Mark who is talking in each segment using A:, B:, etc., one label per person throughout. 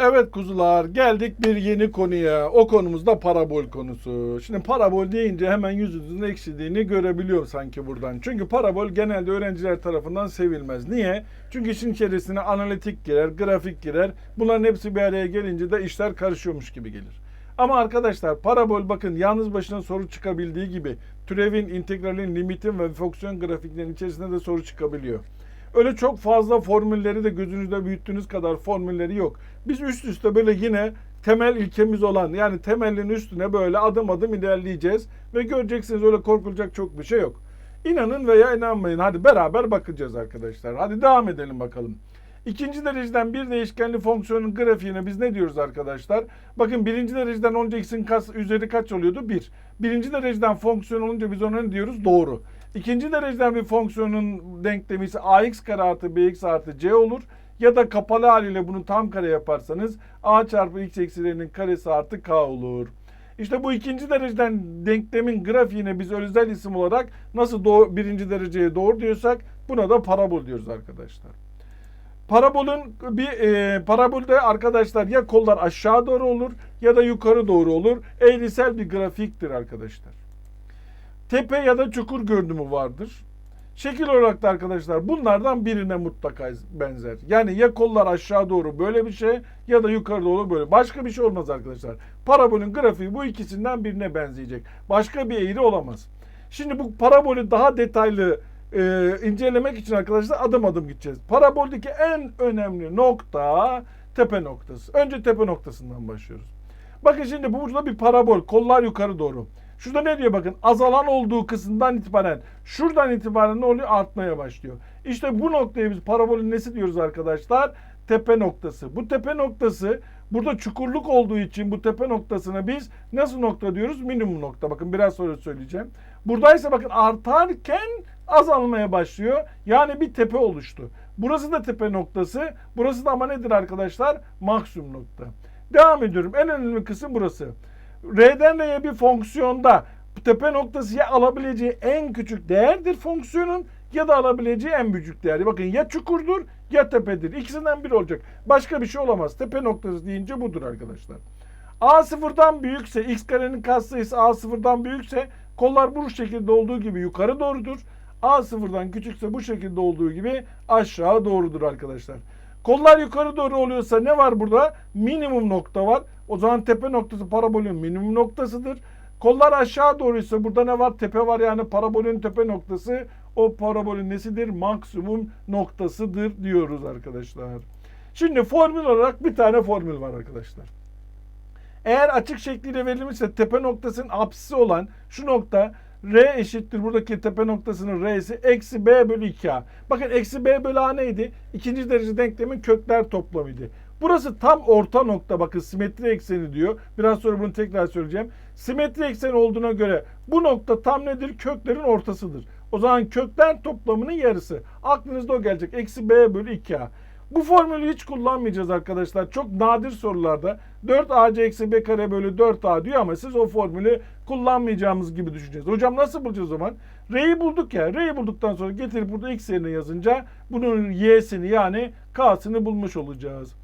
A: Evet kuzular geldik bir yeni konuya. O konumuz da parabol konusu. Şimdi parabol deyince hemen yüzünüzün ekşidiğini görebiliyorum sanki buradan. Çünkü parabol genelde öğrenciler tarafından sevilmez. Niye? Çünkü işin içerisine analitik girer, grafik girer. Bunların hepsi bir araya gelince de işler karışıyormuş gibi gelir. Ama arkadaşlar parabol bakın yalnız başına soru çıkabildiği gibi türevin, integralin, limitin ve fonksiyon grafiklerin içerisinde de soru çıkabiliyor. Öyle çok fazla formülleri de gözünüzde büyüttüğünüz kadar formülleri yok. Biz üst üste böyle yine temel ilkemiz olan yani temelin üstüne böyle adım adım ilerleyeceğiz ve göreceksiniz öyle korkulacak çok bir şey yok. İnanın veya inanmayın. Hadi beraber bakacağız arkadaşlar. Hadi devam edelim bakalım. İkinci dereceden bir değişkenli fonksiyonun grafiğine biz ne diyoruz arkadaşlar? Bakın birinci dereceden olunca x'in kas, üzeri kaç oluyordu? 1. Birinci dereceden fonksiyon olunca biz ona ne diyoruz? Doğru. İkinci dereceden bir fonksiyonun denklemi ise ax kare artı bx artı c olur. Ya da kapalı haliyle bunu tam kare yaparsanız a çarpı x eksilerinin karesi artı k olur. İşte bu ikinci dereceden denklemin grafiğine biz özel isim olarak nasıl doğ- birinci dereceye doğru diyorsak buna da parabol diyoruz arkadaşlar. Parabolün bir e, parabolde arkadaşlar ya kollar aşağı doğru olur ya da yukarı doğru olur. Eğrisel bir grafiktir arkadaşlar. Tepe ya da çukur görünümü vardır. Şekil olarak da arkadaşlar bunlardan birine mutlaka benzer. Yani ya kollar aşağı doğru böyle bir şey ya da yukarı doğru böyle. Başka bir şey olmaz arkadaşlar. Parabolün grafiği bu ikisinden birine benzeyecek. Başka bir eğri olamaz. Şimdi bu parabolü daha detaylı e, incelemek için arkadaşlar adım adım gideceğiz. Paraboldeki en önemli nokta tepe noktası. Önce tepe noktasından başlıyoruz. Bakın şimdi bu burada bir parabol. Kollar yukarı doğru. Şurada ne diyor bakın azalan olduğu kısımdan itibaren şuradan itibaren ne oluyor artmaya başlıyor. İşte bu noktaya biz parabolün nesi diyoruz arkadaşlar? Tepe noktası. Bu tepe noktası burada çukurluk olduğu için bu tepe noktasına biz nasıl nokta diyoruz? Minimum nokta. Bakın biraz sonra söyleyeceğim. Buradaysa bakın artarken azalmaya başlıyor. Yani bir tepe oluştu. Burası da tepe noktası. Burası da ama nedir arkadaşlar? Maksimum nokta. Devam ediyorum. En önemli kısım burası. R'den R'ye bir fonksiyonda tepe noktası ya alabileceği en küçük değerdir fonksiyonun ya da alabileceği en büyük değer. Bakın ya çukurdur ya tepedir. İkisinden biri olacak. Başka bir şey olamaz. Tepe noktası deyince budur arkadaşlar. A sıfırdan büyükse x karenin katsayısı A sıfırdan büyükse kollar bu şekilde olduğu gibi yukarı doğrudur. A sıfırdan küçükse bu şekilde olduğu gibi aşağı doğrudur arkadaşlar. Kollar yukarı doğru oluyorsa ne var burada? Minimum nokta var. O zaman tepe noktası parabolün minimum noktasıdır. Kollar aşağı doğruysa burada ne var? Tepe var yani parabolün tepe noktası o parabolün nesidir? Maksimum noktasıdır diyoruz arkadaşlar. Şimdi formül olarak bir tane formül var arkadaşlar. Eğer açık şekliyle verilmişse tepe noktasının apsisi olan şu nokta R eşittir buradaki tepe noktasının R'si eksi B bölü 2A. Bakın eksi B bölü A neydi? İkinci derece denklemin kökler toplamıydı. Burası tam orta nokta bakın simetri ekseni diyor. Biraz sonra bunu tekrar söyleyeceğim. Simetri ekseni olduğuna göre bu nokta tam nedir? Köklerin ortasıdır. O zaman kökler toplamının yarısı. Aklınızda o gelecek. Eksi B bölü 2A. Bu formülü hiç kullanmayacağız arkadaşlar. Çok nadir sorularda 4ac eksi b kare bölü 4a diyor ama siz o formülü kullanmayacağımız gibi düşüneceğiz. Hocam nasıl bulacağız o zaman? R'yi bulduk ya. R'yi bulduktan sonra getirip burada x yerine yazınca bunun y'sini yani k'sını bulmuş olacağız.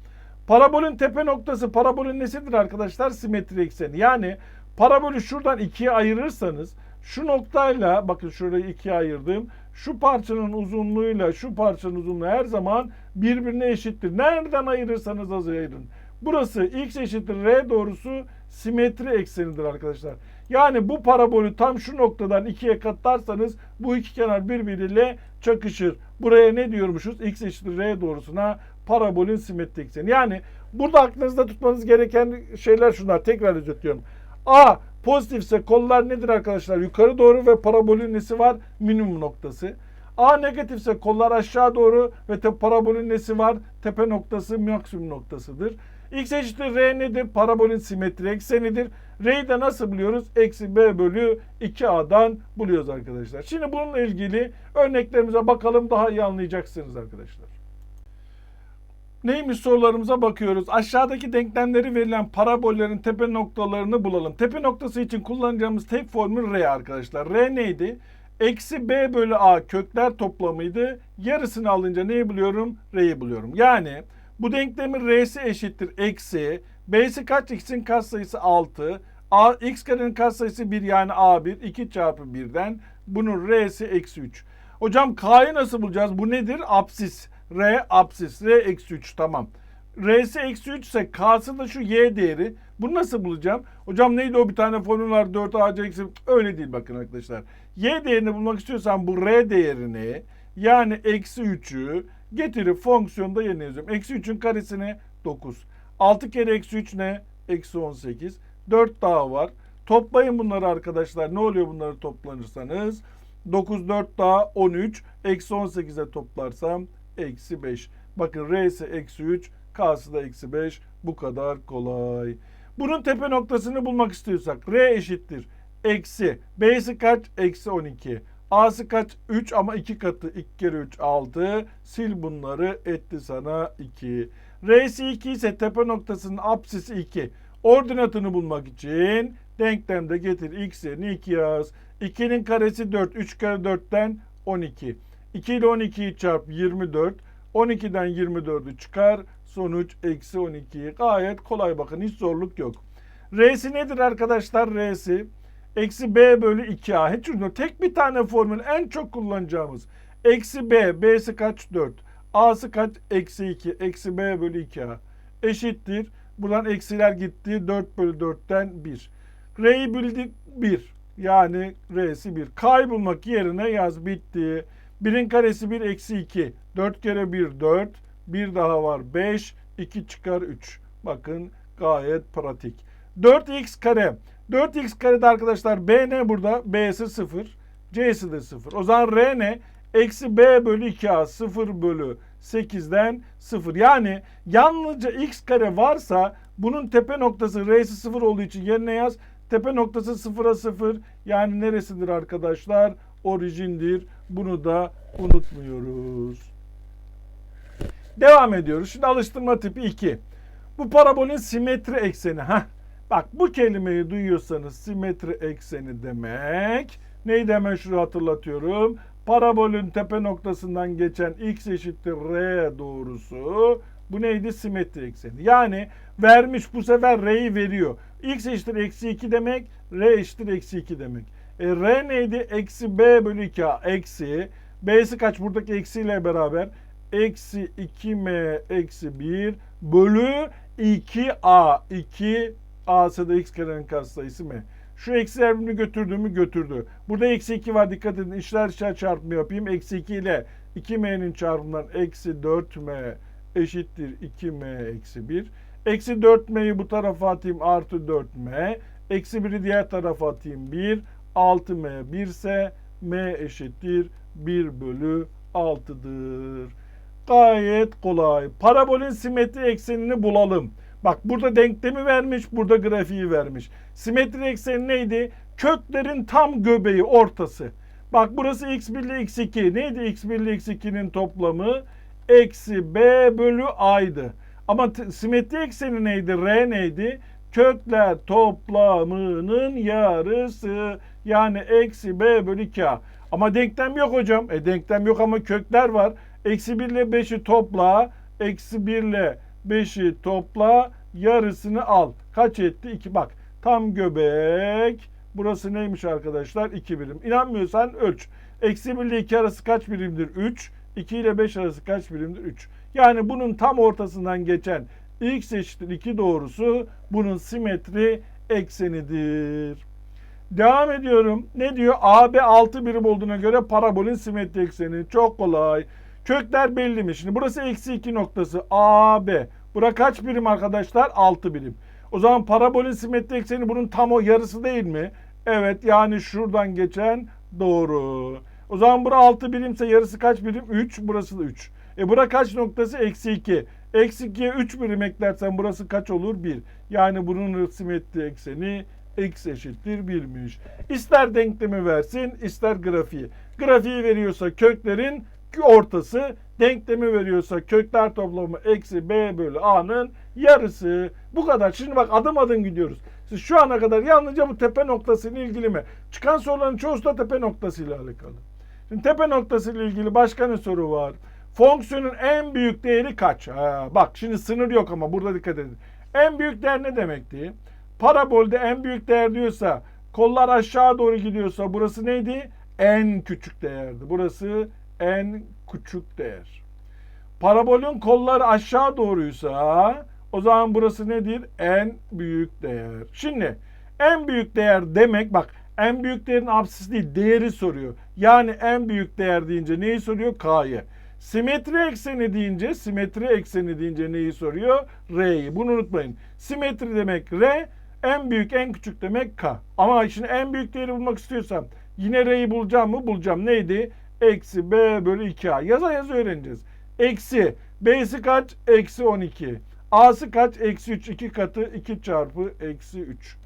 A: Parabolün tepe noktası parabolün nesidir arkadaşlar? Simetri ekseni. Yani parabolü şuradan ikiye ayırırsanız şu noktayla bakın şurayı ikiye ayırdım. Şu parçanın uzunluğuyla şu parçanın uzunluğu her zaman birbirine eşittir. Nereden ayırırsanız az ayırın. Burası x eşittir r doğrusu simetri eksenidir arkadaşlar. Yani bu parabolü tam şu noktadan ikiye katlarsanız bu iki kenar birbiriyle çakışır. Buraya ne diyormuşuz? x eşittir r doğrusuna parabolün simetri ekseni. Yani burada aklınızda tutmanız gereken şeyler şunlar. Tekrar özetliyorum. A pozitifse kollar nedir arkadaşlar? Yukarı doğru ve parabolün nesi var? Minimum noktası. A negatifse kollar aşağı doğru ve te parabolün nesi var? Tepe noktası maksimum noktasıdır. X eşittir R nedir? Parabolün simetri eksenidir. R'yi de nasıl buluyoruz? Eksi B bölü 2A'dan buluyoruz arkadaşlar. Şimdi bununla ilgili örneklerimize bakalım daha iyi anlayacaksınız arkadaşlar. Neymiş sorularımıza bakıyoruz. Aşağıdaki denklemleri verilen parabollerin tepe noktalarını bulalım. Tepe noktası için kullanacağımız tek formül R arkadaşlar. R neydi? Eksi B bölü A kökler toplamıydı. Yarısını alınca neyi buluyorum? R'yi buluyorum. Yani Bu denklemin R'si eşittir eksi. B'si kaç? X'in katsayısı 6. A, X karenin katsayısı 1 yani A1. 2 çarpı 1'den bunun R'si eksi 3. Hocam K'yı nasıl bulacağız? Bu nedir? Apsis. R apsis. R eksi 3 tamam. R'si eksi 3 ise K'sı da şu Y değeri. Bunu nasıl bulacağım? Hocam neydi o bir tane formül var 4 AC eksi. Öyle değil bakın arkadaşlar. Y değerini bulmak istiyorsan bu R değerini yani eksi 3'ü getirip fonksiyonda yerine yazıyorum. Eksi 3'ün karesine 9. 6 kere eksi 3 ne? Eksi 18. 4 daha var. Toplayın bunları arkadaşlar. Ne oluyor bunları toplanırsanız? 9 4 daha 13. Eksi 18'e toplarsam eksi 5. Bakın R'si eksi 3. K'sı da eksi 5. Bu kadar kolay. Bunun tepe noktasını bulmak istiyorsak R eşittir. Eksi. B'si kaç? Eksi 12. A'sı kaç? 3 ama 2 katı. 2 kere 3 6. Sil bunları etti sana 2. R'si 2 ise tepe noktasının apsisi 2. Ordinatını bulmak için denklemde getir x yerine 2 yaz. 2'nin karesi 4. 3 kere 4'ten 12. 2 ile 12'yi çarp 24. 12'den 24'ü çıkar. Sonuç eksi 12. Gayet kolay bakın hiç zorluk yok. R'si nedir arkadaşlar? R'si eksi b bölü 2a. Hiç unutma. Tek bir tane formül en çok kullanacağımız. Eksi b. B'si kaç? 4. A'sı kaç? Eksi 2. Eksi b bölü 2a. Eşittir. Buradan eksiler gitti. 4 bölü 4'ten 1. R'yi bildik 1. Yani R'si 1. K'yı bulmak yerine yaz bitti. 1'in karesi 1 eksi 2. 4 kere 1 4. Bir daha var 5. 2 çıkar 3. Bakın gayet pratik. 4x kare. 4x karede arkadaşlar b ne burada? b'si 0. c'si de 0. O zaman r ne? Eksi b bölü 2a 0 bölü 8'den 0. Yani yalnızca x kare varsa bunun tepe noktası r'si 0 olduğu için yerine yaz. Tepe noktası 0'a 0. Yani neresidir arkadaşlar? Orijindir. Bunu da unutmuyoruz. Devam ediyoruz. Şimdi alıştırma tipi 2. Bu parabolün simetri ekseni. Heh. Bak bu kelimeyi duyuyorsanız simetri ekseni demek. Neydi hemen şunu hatırlatıyorum. Parabolün tepe noktasından geçen x eşittir r doğrusu. Bu neydi? Simetri ekseni. Yani vermiş bu sefer r'yi veriyor. x eşittir eksi 2 demek. r eşittir eksi 2 demek. E, r neydi? Eksi b bölü 2a eksi. b'si kaç? Buradaki eksiyle beraber eksi 2m eksi 1 bölü 2a 2 a'sı da x karenin katsayısı m. Şu eksiler birbirini götürdü mü götürdü. Burada eksi 2 var dikkat edin. İşler işler çarpımı yapayım. Eksi 2 ile 2m'nin çarpımından eksi 4m eşittir 2m eksi 1. Eksi 4m'yi bu tarafa atayım artı 4m. Eksi 1'i diğer tarafa atayım 1. 6m 1 ise m eşittir 1 bölü 6'dır. Gayet kolay. Parabolün simetri eksenini bulalım. Bak burada denklemi vermiş, burada grafiği vermiş. Simetri ekseni neydi? Köklerin tam göbeği, ortası. Bak burası x1 ile x2. Neydi x1 ile x2'nin toplamı? Eksi b bölü a'ydı. Ama simetri ekseni neydi? R neydi? Kökler toplamının yarısı. Yani eksi b bölü 2a. Ama denklem yok hocam. E denklem yok ama kökler var. Eksi 1 ile 5'i topla. Eksi 1 ile 5'i topla. Yarısını al. Kaç etti? 2. Bak tam göbek. Burası neymiş arkadaşlar? 2 birim. İnanmıyorsan ölç. Eksi 1 ile 2 arası kaç birimdir? 3. 2 ile 5 arası kaç birimdir? 3. Yani bunun tam ortasından geçen x eşittir 2 doğrusu bunun simetri eksenidir. Devam ediyorum. Ne diyor? AB 6 birim olduğuna göre parabolün simetri ekseni. Çok kolay. Kökler belli mi? Şimdi burası eksi 2 noktası. AB. Bura kaç birim arkadaşlar? 6 birim. O zaman parabolün simetri ekseni bunun tam o yarısı değil mi? Evet yani şuradan geçen doğru. O zaman bura 6 birimse yarısı kaç birim? 3. Burası da 3. E bura kaç noktası? Eksi 2. Eksi 2'ye 3 birim eklersen burası kaç olur? 1. Yani bunun simetri ekseni x eşittir 1'miş. İster denklemi versin, ister grafiği. Grafiği veriyorsa köklerin ortası, denklemi veriyorsa kökler toplamı eksi b bölü a'nın yarısı. Bu kadar. Şimdi bak adım adım gidiyoruz. Siz şu ana kadar yalnızca bu tepe noktasıyla ilgili mi? Çıkan soruların çoğusu da tepe noktasıyla alakalı. Şimdi tepe noktası ile ilgili başka ne soru var? Fonksiyonun en büyük değeri kaç? Ha, bak şimdi sınır yok ama burada dikkat edin. En büyük değer ne demekti? Parabolde en büyük değer diyorsa kollar aşağı doğru gidiyorsa burası neydi? En küçük değerdi. Burası en küçük değer. Parabolün kolları aşağı doğruysa o zaman burası nedir? En büyük değer. Şimdi en büyük değer demek bak en büyük değerin apsisi değil değeri soruyor. Yani en büyük değer deyince neyi soruyor? K'yı. Simetri ekseni deyince, simetri ekseni deyince neyi soruyor? R'yi. Bunu unutmayın. Simetri demek R, en büyük en küçük demek K. Ama şimdi en büyük değeri bulmak istiyorsam yine R'yi bulacağım mı? Bulacağım. Neydi? Eksi B bölü 2A. Yaza yaza öğreneceğiz. Eksi. B'si kaç? Eksi 12. A'sı kaç? Eksi 3. 2 katı 2 çarpı eksi 3.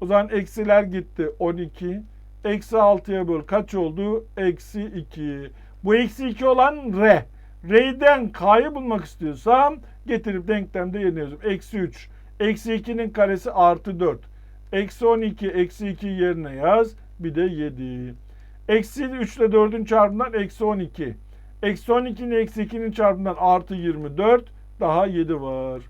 A: O zaman eksiler gitti. 12. Eksi 6'ya böl. Kaç oldu? Eksi 2. Bu eksi 2 olan R. R'den K'yı bulmak istiyorsam getirip denklemde yerine yazıyorum. Eksi 3. Eksi 2'nin karesi artı 4. Eksi 12. Eksi 2 yerine yaz. Bir de 7. Eksi 3 ile 4'ün çarpımından eksi 12. Eksi 12'nin eksi 2'nin çarpımından artı 24. Daha 7 var.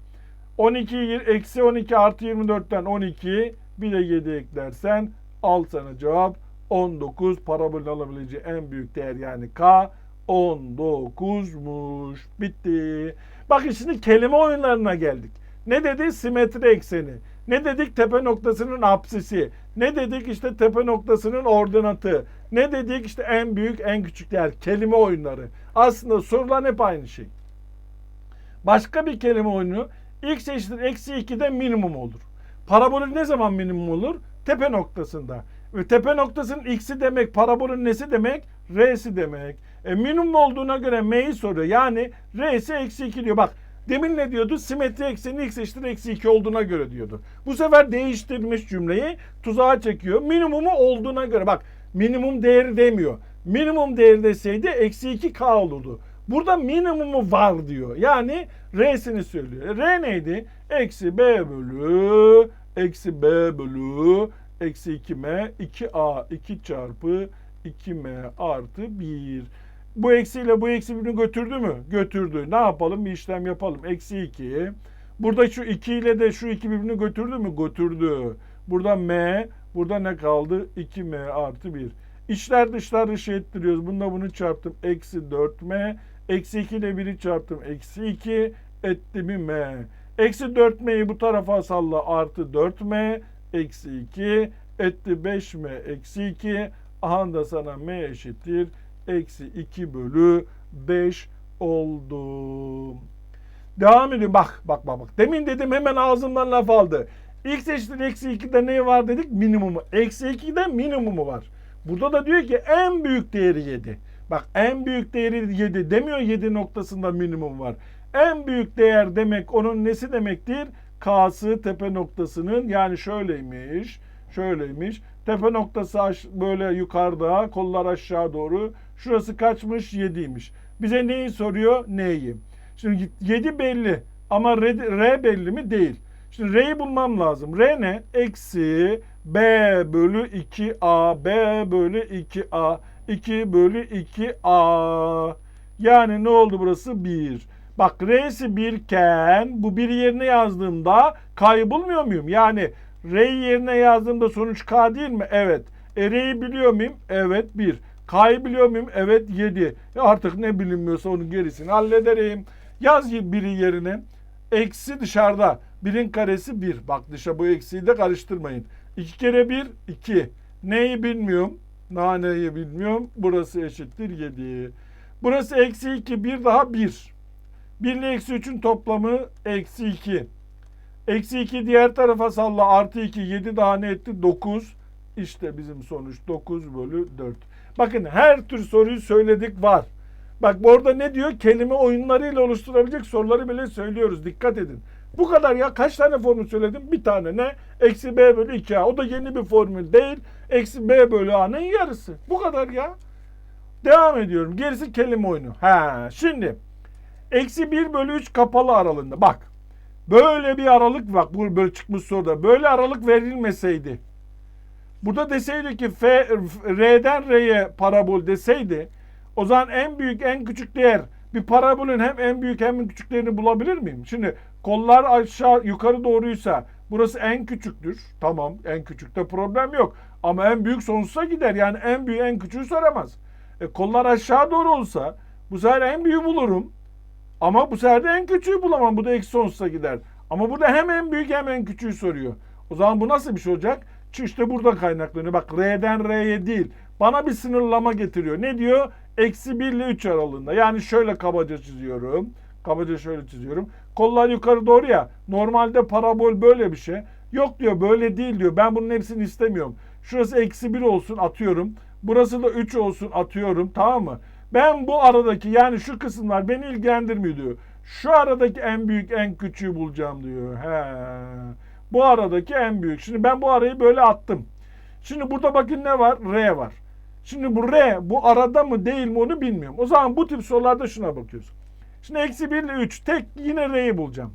A: 12 eksi 12 artı 24'ten 12 bir de 7 eklersen al sana cevap 19 parabolün alabileceği en büyük değer yani K 19'muş. Bitti. Bakın şimdi kelime oyunlarına geldik. Ne dedi? Simetri ekseni. Ne dedik? Tepe noktasının apsisi. Ne dedik? işte tepe noktasının ordinatı. Ne dedik? işte en büyük en küçük değer. Kelime oyunları. Aslında sorulan hep aynı şey. Başka bir kelime oyunu x eşittir eksi 2'de minimum olur. Parabolün ne zaman minimum olur? Tepe noktasında. Ve tepe noktasının x'i demek, parabolün nesi demek? R'si demek. E, minimum olduğuna göre m'yi soruyor. Yani R'si eksi 2 diyor. Bak demin ne diyordu? Simetri ekseni x eşittir eksi 2 olduğuna göre diyordu. Bu sefer değiştirmiş cümleyi tuzağa çekiyor. Minimumu olduğuna göre. Bak minimum değeri demiyor. Minimum değeri deseydi eksi 2k olurdu. Burada minimumu var diyor. Yani R'sini söylüyor. R neydi? Eksi B bölü eksi B bölü eksi 2M 2A 2 çarpı 2M artı 1. Bu eksiyle bu eksi birbirini götürdü mü? Götürdü. Ne yapalım? Bir işlem yapalım. Eksi 2. Burada şu 2 ile de şu 2 birbirini götürdü mü? Götürdü. Burada M. Burada ne kaldı? 2M artı 1. İçler dışlar dışı ettiriyoruz. Bunda bunu çarptım. Eksi 4M. Eksi 2 ile 1'i çarptım. Eksi 2 etti mi M. Eksi 4M'yi bu tarafa salla. Artı 4M. Eksi 2 etti 5M. Eksi 2. Aha da sana M eşittir. Eksi 2 bölü 5 oldu. Devam ediyorum. Bak bak bak. bak. Demin dedim hemen ağzımdan laf aldı. X eşittir eksi 2'de ne var dedik? Minimumu. Eksi 2'de minimumu var. Burada da diyor ki en büyük değeri 7. Bak en büyük değeri 7 demiyor 7 noktasında minimum var. En büyük değer demek onun nesi demektir? K'sı tepe noktasının yani şöyleymiş. Şöyleymiş. Tepe noktası böyle yukarıda, kollar aşağı doğru. Şurası kaçmış? 7'ymiş. Bize neyi soruyor? Neyi? Şimdi 7 belli ama R, R belli mi? Değil. Şimdi R'yi bulmam lazım. R ne? Eksi B bölü 2A. B bölü 2A. 2 bölü 2A. Yani ne oldu burası? 1. Bak R'si 1 iken bu bir yerine yazdığımda K'yı bulmuyor muyum? Yani R'yi yerine yazdığımda sonuç K değil mi? Evet. E, R'yi biliyor muyum? Evet 1. K'yı biliyor muyum? Evet 7. E artık ne bilinmiyorsa onun gerisini hallederim. Yaz biri yerine. Eksi dışarıda. Birin karesi 1. Bak dışa bu eksiği de karıştırmayın. 2 kere 1 2. Neyi bilmiyorum. Naneyi bilmiyorum. Burası eşittir 7. Burası eksi 2. 1 daha 1. 1 ile eksi 3'ün toplamı eksi 2. Eksi 2 diğer tarafa salla artı 2 7 daha ne etti? 9. İşte bizim sonuç 9 bölü 4. Bakın her tür soruyu söyledik var. Bak orada ne diyor? Kelime oyunlarıyla oluşturabilecek soruları bile söylüyoruz. Dikkat edin. Bu kadar ya. Kaç tane formül söyledim? Bir tane ne? Eksi b bölü 2a. O da yeni bir formül değil. Eksi b bölü a'nın yarısı. Bu kadar ya. Devam ediyorum. Gerisi kelime oyunu. Ha, şimdi eksi 1 bölü 3 kapalı aralığında. Bak. Böyle bir aralık bak. Bu böyle çıkmış soruda. Böyle aralık verilmeseydi. Burada deseydi ki F, R'den R'ye parabol deseydi o zaman en büyük en küçük değer bir parabolün hem en büyük hem en küçüklerini bulabilir miyim? Şimdi kollar aşağı yukarı doğruysa burası en küçüktür. Tamam en küçükte problem yok. Ama en büyük sonsuza gider. Yani en büyük en küçüğü soramaz. E, kollar aşağı doğru olsa bu sefer en büyüğü bulurum. Ama bu sefer de en küçüğü bulamam. Bu da eksi sonsuza gider. Ama burada hem en büyük hem en küçüğü soruyor. O zaman bu nasıl bir şey olacak? İşte burada kaynaklanıyor. Bak R'den R'ye değil. Bana bir sınırlama getiriyor. Ne diyor? Eksi 1 ile 3 aralığında. Yani şöyle kabaca çiziyorum. Kabaca şöyle çiziyorum. Kollar yukarı doğru ya. Normalde parabol böyle bir şey. Yok diyor böyle değil diyor. Ben bunun hepsini istemiyorum. Şurası eksi 1 olsun atıyorum. Burası da 3 olsun atıyorum. Tamam mı? Ben bu aradaki yani şu kısımlar beni ilgilendirmiyor diyor. Şu aradaki en büyük en küçüğü bulacağım diyor. He. Bu aradaki en büyük. Şimdi ben bu arayı böyle attım. Şimdi burada bakın ne var? R var. Şimdi bu R bu arada mı değil mi onu bilmiyorum. O zaman bu tip sorularda şuna bakıyoruz. Şimdi eksi 1 ile 3 tek yine R'yi bulacağım.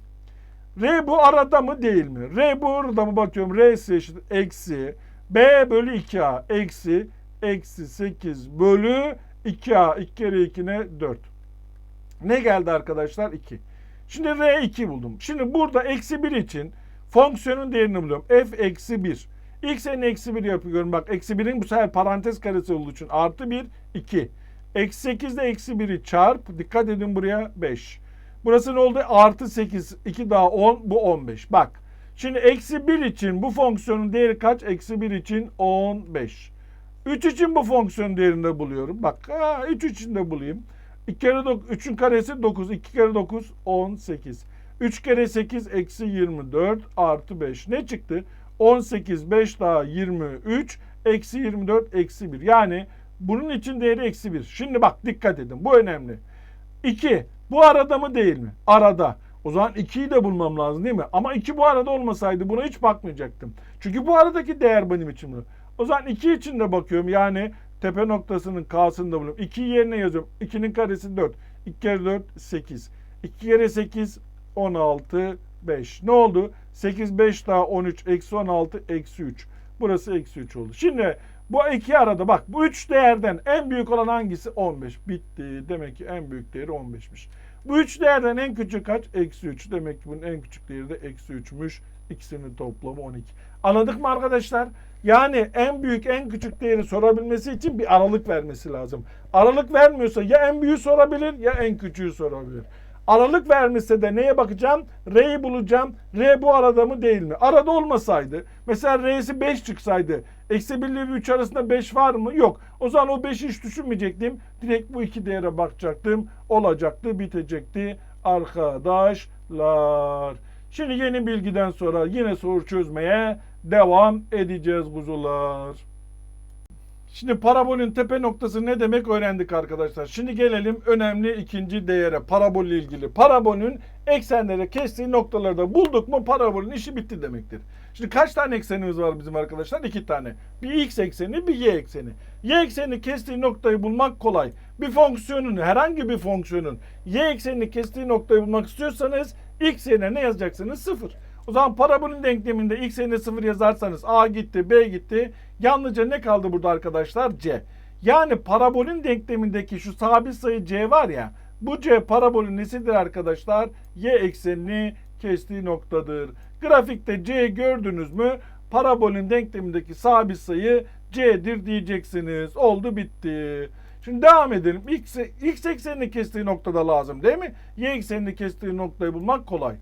A: R bu arada mı değil mi? R burada mı bakıyorum? R ise eşit eksi B bölü 2A eksi eksi 8 bölü 2A 2 kere 2 ne? 4. Ne geldi arkadaşlar? 2. Şimdi R2 buldum. Şimdi burada eksi 1 için fonksiyonun değerini buluyorum. F eksi 1. X n eksi 1 yapıyorum. Bak eksi 1'in bu sefer parantez karesi olduğu için artı 1 2. Eksi 8 ile eksi 1'i çarp. Dikkat edin buraya 5. Burası ne oldu? Artı 8. 2 daha 10. Bu 15. Bak. Şimdi eksi 1 için bu fonksiyonun değeri kaç? Eksi 1 için 15. 3 için bu fonksiyon değerini de buluyorum. Bak ha, 3 için de bulayım. 2 kere 3'ün karesi 9. 2 kere 9 18. 3 kere 8 eksi 24 artı 5. Ne çıktı? 18 5 daha 23 eksi 24 eksi 1. Yani bunun için değeri eksi 1. Şimdi bak dikkat edin bu önemli. 2 bu arada mı değil mi? Arada. O zaman 2'yi de bulmam lazım değil mi? Ama 2 bu arada olmasaydı buna hiç bakmayacaktım. Çünkü bu aradaki değer benim için. O zaman 2 için de bakıyorum. Yani tepe noktasının K'sını da buluyorum. 2 yerine yazıyorum. 2'nin karesi 4. 2 kere 4 8. 2 kere 8 16 5. Ne oldu? 8 5 daha 13 eksi 16 eksi 3. Burası eksi 3 oldu. Şimdi bu iki arada bak bu üç değerden en büyük olan hangisi? 15. Bitti. Demek ki en büyük değeri 15'miş. Bu üç değerden en küçük kaç? Eksi 3. Demek ki bunun en küçük değeri de eksi 3'müş. İkisinin toplamı 12. Anladık mı arkadaşlar? Yani en büyük en küçük değeri sorabilmesi için bir aralık vermesi lazım. Aralık vermiyorsa ya en büyüğü sorabilir ya en küçüğü sorabilir. Aralık vermişse de neye bakacağım? R'yi bulacağım. R bu arada mı değil mi? Arada olmasaydı. Mesela R'si 5 çıksaydı. Eksi 1 ile 3 arasında 5 var mı? Yok. O zaman o 5'i hiç düşünmeyecektim. Direkt bu iki değere bakacaktım. Olacaktı, bitecekti. Arkadaşlar. Şimdi yeni bilgiden sonra yine soru çözmeye devam edeceğiz kuzular. Şimdi parabolün tepe noktası ne demek öğrendik arkadaşlar. Şimdi gelelim önemli ikinci değere parabolle ilgili. Parabolün eksenlere kestiği noktaları da bulduk mu parabolün işi bitti demektir. Şimdi kaç tane eksenimiz var bizim arkadaşlar? İki tane. Bir x ekseni bir y ekseni. Y ekseni kestiği noktayı bulmak kolay. Bir fonksiyonun herhangi bir fonksiyonun y eksenini kestiği noktayı bulmak istiyorsanız x yerine ne yazacaksınız? Sıfır. O zaman parabolün denkleminde x yerine 0 yazarsanız a gitti, b gitti. Yalnızca ne kaldı burada arkadaşlar? c. Yani parabolün denklemindeki şu sabit sayı c var ya. Bu c parabolün nesidir arkadaşlar? Y eksenini kestiği noktadır. Grafikte c gördünüz mü? Parabolün denklemindeki sabit sayı c'dir diyeceksiniz. Oldu bitti. Şimdi devam edelim. X, x eksenini kestiği noktada lazım değil mi? Y eksenini kestiği noktayı bulmak kolay.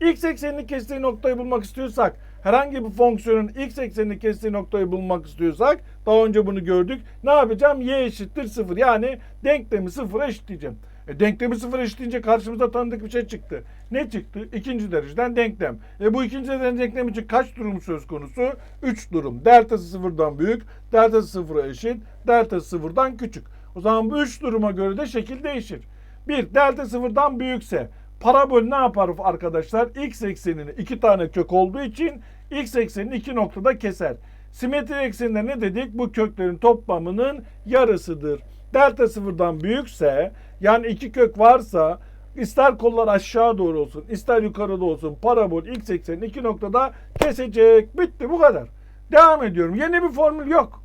A: X eksenini kestiği noktayı bulmak istiyorsak, herhangi bir fonksiyonun x eksenini kestiği noktayı bulmak istiyorsak, daha önce bunu gördük. Ne yapacağım? Y eşittir 0. Yani denklemi 0'a eşitleyeceğim. E, denklemi 0 eşitleyince karşımıza tanıdık bir şey çıktı. Ne çıktı? İkinci dereceden denklem. E, bu ikinci dereceden denklem için kaç durum söz konusu? 3 durum. Deltası 0'dan büyük, deltası 0'a eşit, deltası 0'dan küçük. O zaman bu 3 duruma göre de şekil değişir. 1. Delta 0'dan büyükse parabol ne yapar arkadaşlar? X eksenini iki tane kök olduğu için x eksenini iki noktada keser. Simetri ekseninde ne dedik? Bu köklerin toplamının yarısıdır. Delta sıfırdan büyükse yani iki kök varsa ister kollar aşağı doğru olsun ister yukarıda olsun parabol x eksenini iki noktada kesecek. Bitti bu kadar. Devam ediyorum. Yeni bir formül yok.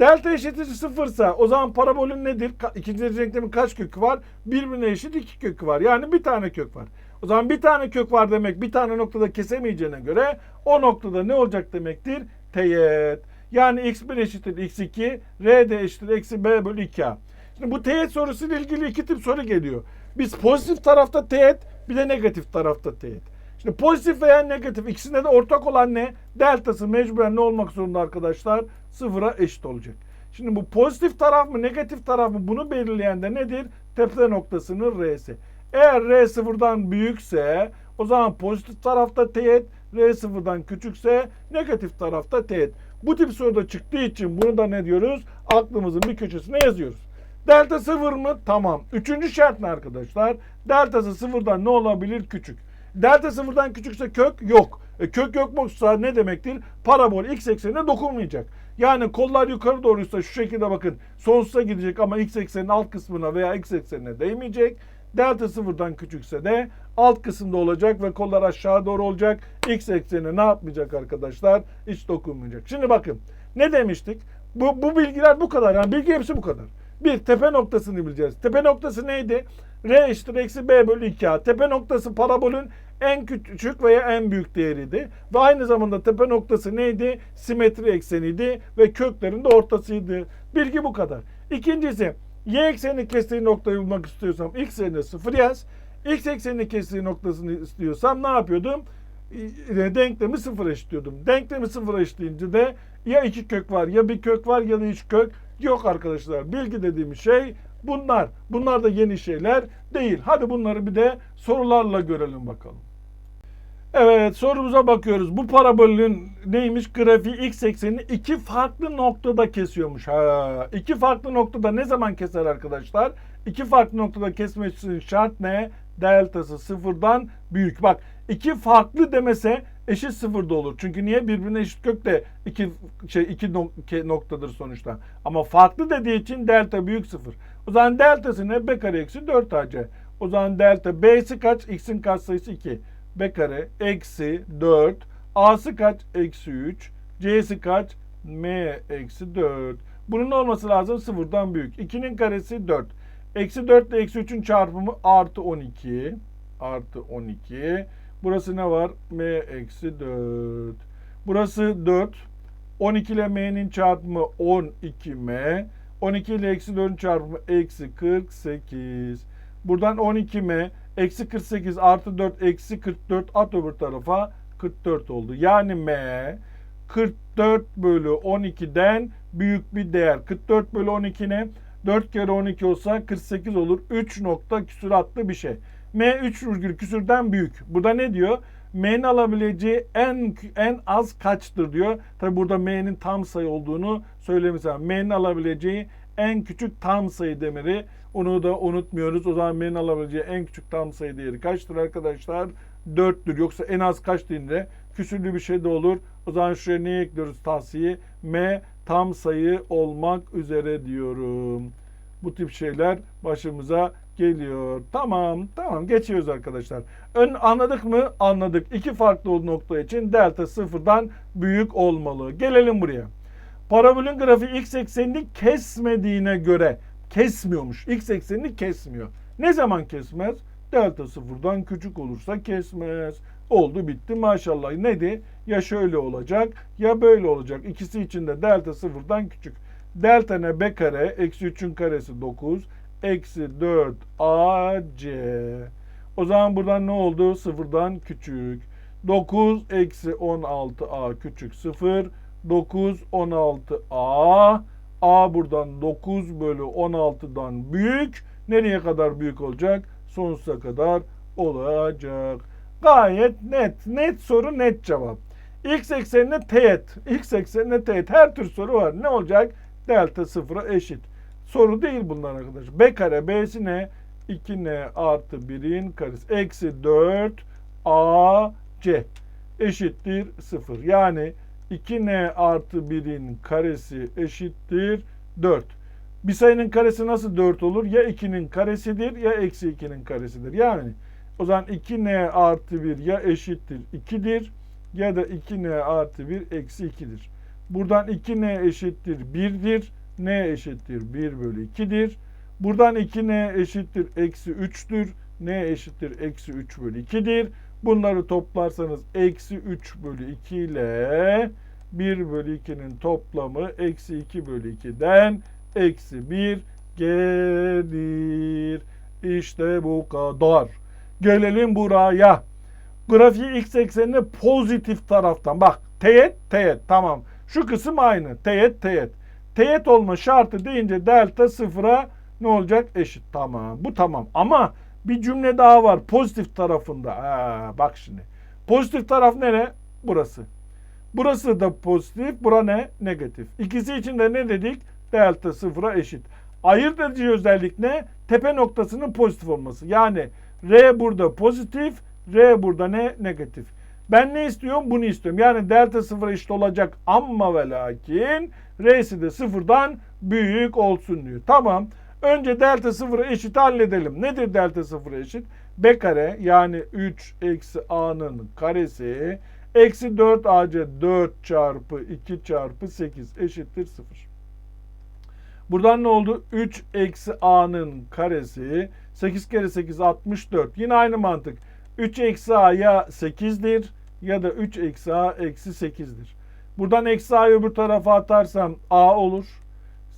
A: Delta eşittir sıfırsa o zaman parabolün nedir? İkinci derece denklemin kaç kökü var? Birbirine eşit iki kökü var. Yani bir tane kök var. O zaman bir tane kök var demek bir tane noktada kesemeyeceğine göre o noktada ne olacak demektir? Teğet. Yani x1 eşittir x2, r de eşittir eksi b bölü 2a. Şimdi bu teğet sorusuyla ilgili iki tip soru geliyor. Biz pozitif tarafta teğet bir de negatif tarafta teğet. Şimdi pozitif veya negatif ikisinde de ortak olan ne? Deltası mecburen ne olmak zorunda arkadaşlar? Sıfıra eşit olacak. Şimdi bu pozitif taraf mı negatif taraf mı bunu belirleyen de nedir? Tepe noktasının R'si. Eğer R sıfırdan büyükse o zaman pozitif tarafta teğet, R sıfırdan küçükse negatif tarafta teğet. Bu tip soruda çıktığı için bunu da ne diyoruz? Aklımızın bir köşesine yazıyoruz. Delta sıfır mı? Tamam. Üçüncü şart ne arkadaşlar? Deltası sıfırdan ne olabilir? Küçük. Delta sıfırdan küçükse kök yok. E, kök yoksa ne demektir? Parabol x eksenine dokunmayacak. Yani kollar yukarı doğruysa şu şekilde bakın sonsuza gidecek ama x eksenin alt kısmına veya x eksenine değmeyecek. Delta sıfırdan küçükse de alt kısımda olacak ve kollar aşağı doğru olacak. X eksenine ne yapmayacak arkadaşlar? Hiç dokunmayacak. Şimdi bakın ne demiştik? Bu, bu bilgiler bu kadar. Yani bilgi hepsi bu kadar. Bir tepe noktasını bileceğiz. Tepe noktası neydi? R eşittir eksi B bölü 2A. Tepe noktası parabolün en küçük veya en büyük değeriydi. Ve aynı zamanda tepe noktası neydi? Simetri ekseniydi ve köklerin de ortasıydı. Bilgi bu kadar. İkincisi y eksenini kestiği noktayı bulmak istiyorsam x eksenine 0 yaz. X eksenini kestiği noktasını istiyorsam ne yapıyordum? E, denklemi sıfır eşitliyordum. Denklemi sıfır eşitleyince de ya iki kök var ya bir kök var ya da hiç kök yok arkadaşlar. Bilgi dediğimiz şey bunlar. Bunlar da yeni şeyler değil. Hadi bunları bir de sorularla görelim bakalım. Evet sorumuza bakıyoruz. Bu parabolün neymiş? Grafiği x eksenini iki farklı noktada kesiyormuş. Ha, iki farklı noktada ne zaman keser arkadaşlar? İki farklı noktada kesmesi şart ne? Deltası sıfırdan büyük. Bak iki farklı demese eşit sıfırda olur. Çünkü niye? Birbirine eşit kök de iki, şey, iki nok- noktadır sonuçta. Ama farklı dediği için delta büyük sıfır. O zaman deltası ne? B kare eksi 4 AC. O zaman delta B'si kaç? X'in katsayısı 2. B kare eksi 4. A'sı kaç? Eksi 3. C'si kaç? M eksi 4. Bunun olması lazım sıfırdan büyük. 2'nin karesi 4. Eksi 4 ile eksi 3'ün çarpımı artı 12. Artı 12. Burası ne var? M eksi 4. Burası 4. 12 ile M'nin çarpımı 12M. 12 ile eksi 4'ün çarpımı eksi 48. Buradan 12M eksi 48 artı 4 eksi 44 at öbür tarafa 44 oldu. Yani M 44 bölü 12'den büyük bir değer. 44 bölü 12 ne? 4 kere 12 olsa 48 olur. 3 nokta küsuratlı bir şey. M 3 virgül küsürden büyük. Burada ne diyor? M'nin alabileceği en en az kaçtır diyor. Tabi burada M'nin tam sayı olduğunu söylemiş. M'nin alabileceği en küçük tam sayı demiri. Onu da unutmuyoruz. O zaman M'nin alabileceği en küçük tam sayı değeri kaçtır arkadaşlar? 4'tür. Yoksa en az kaç dediğinde küsürlü bir şey de olur. O zaman şuraya neye ekliyoruz tahsiyi? M tam sayı olmak üzere diyorum. Bu tip şeyler başımıza geliyor. Tamam, tamam geçiyoruz arkadaşlar. Ön anladık mı? Anladık. İki farklı nokta için delta sıfırdan büyük olmalı. Gelelim buraya. Parabolün grafiği x eksenini kesmediğine göre kesmiyormuş. X eksenini kesmiyor. Ne zaman kesmez? Delta sıfırdan küçük olursa kesmez. Oldu bitti maşallah. Neydi? Ya şöyle olacak ya böyle olacak. İkisi için de delta sıfırdan küçük. Delta ne? B kare. Eksi 3'ün karesi 9. Eksi 4 AC. O zaman buradan ne oldu? Sıfırdan küçük. 9 eksi 16A küçük 0. 9 16A. A buradan 9 bölü 16'dan büyük. Nereye kadar büyük olacak? Sonsuza kadar olacak. Gayet net. Net soru net cevap. X eksenine teğet. X eksenine teğet. Her tür soru var. Ne olacak? Delta sıfıra eşit. Soru değil bunlar arkadaşlar. B kare B'si ne? 2N artı 1'in karesi. Eksi 4 AC eşittir 0. Yani 2N artı 1'in karesi eşittir 4. Bir sayının karesi nasıl 4 olur? Ya 2'nin karesidir ya eksi 2'nin karesidir. Yani o zaman 2N artı 1 ya eşittir 2'dir ya da 2N artı 1 eksi 2'dir. Buradan 2n eşittir 1'dir. n eşittir 1 bölü 2'dir. Buradan 2n eşittir eksi 3'tür. n eşittir eksi 3 bölü 2'dir. Bunları toplarsanız eksi 3 bölü 2 ile 1 bölü 2'nin toplamı eksi 2 bölü 2'den eksi 1 gelir. İşte bu kadar. Gelelim buraya. Grafiği x eksenine pozitif taraftan. Bak teğet teğet tamam. Şu kısım aynı. Teğet teğet. Teğet olma şartı deyince delta sıfıra ne olacak? Eşit. Tamam. Bu tamam. Ama bir cümle daha var. Pozitif tarafında. Ha, bak şimdi. Pozitif taraf nere? Burası. Burası da pozitif. Bura ne? Negatif. İkisi için de ne dedik? Delta sıfıra eşit. Ayırt edici özellik ne? Tepe noktasının pozitif olması. Yani R burada pozitif, R burada ne? Negatif. Ben ne istiyorum? Bunu istiyorum. Yani delta sıfıra eşit olacak ama ve lakin R'si de sıfırdan büyük olsun diyor. Tamam. Önce delta sıfıra eşit halledelim. Nedir delta sıfıra eşit? B kare yani 3 eksi A'nın karesi eksi 4 AC 4 çarpı 2 çarpı 8 eşittir 0. Buradan ne oldu? 3 eksi a'nın karesi 8 kere 8 64. Yine aynı mantık. 3 eksi a ya 8'dir ya da 3 eksi a eksi 8'dir. Buradan eksi a'yı öbür tarafa atarsam a olur.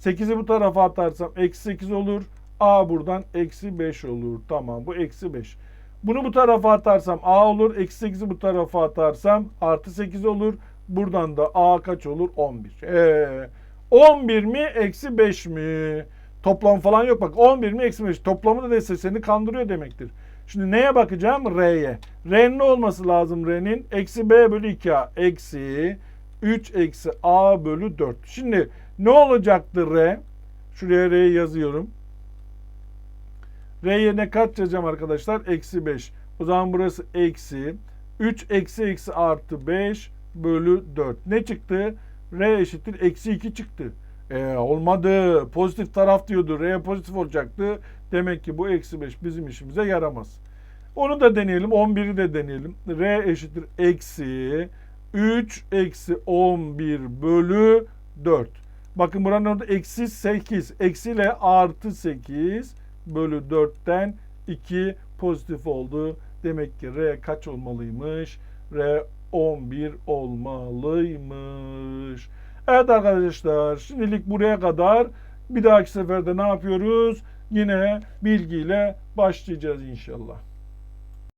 A: 8'i bu tarafa atarsam eksi 8 olur. a buradan eksi 5 olur. Tamam bu eksi 5. Bunu bu tarafa atarsam a olur. Eksi 8'i bu tarafa atarsam artı 8 olur. Buradan da a kaç olur? 11. Eee 11 mi eksi 5 mi? Toplam falan yok bak 11 mi eksi 5 toplamı da dese seni kandırıyor demektir. Şimdi neye bakacağım? R'ye. R'nin olması lazım R'nin? Eksi B bölü 2A eksi 3 eksi A bölü 4. Şimdi ne olacaktı R? Şuraya R'yi yazıyorum. R yerine kaç yazacağım arkadaşlar? Eksi 5. O zaman burası eksi 3 eksi eksi artı 5 bölü 4. Ne çıktı? R eşittir eksi 2 çıktı. E, olmadı. Pozitif taraf diyordu. R pozitif olacaktı. Demek ki bu eksi 5 bizim işimize yaramaz. Onu da deneyelim. 11'i de deneyelim. R eşittir eksi 3 eksi 11 bölü 4. Bakın buranın orada eksi 8. Eksi ile artı 8 bölü 4'ten 2 pozitif oldu. Demek ki R kaç olmalıymış? R 11 olmalıymış. Evet arkadaşlar şimdilik buraya kadar. Bir dahaki seferde ne yapıyoruz? Yine bilgiyle başlayacağız inşallah.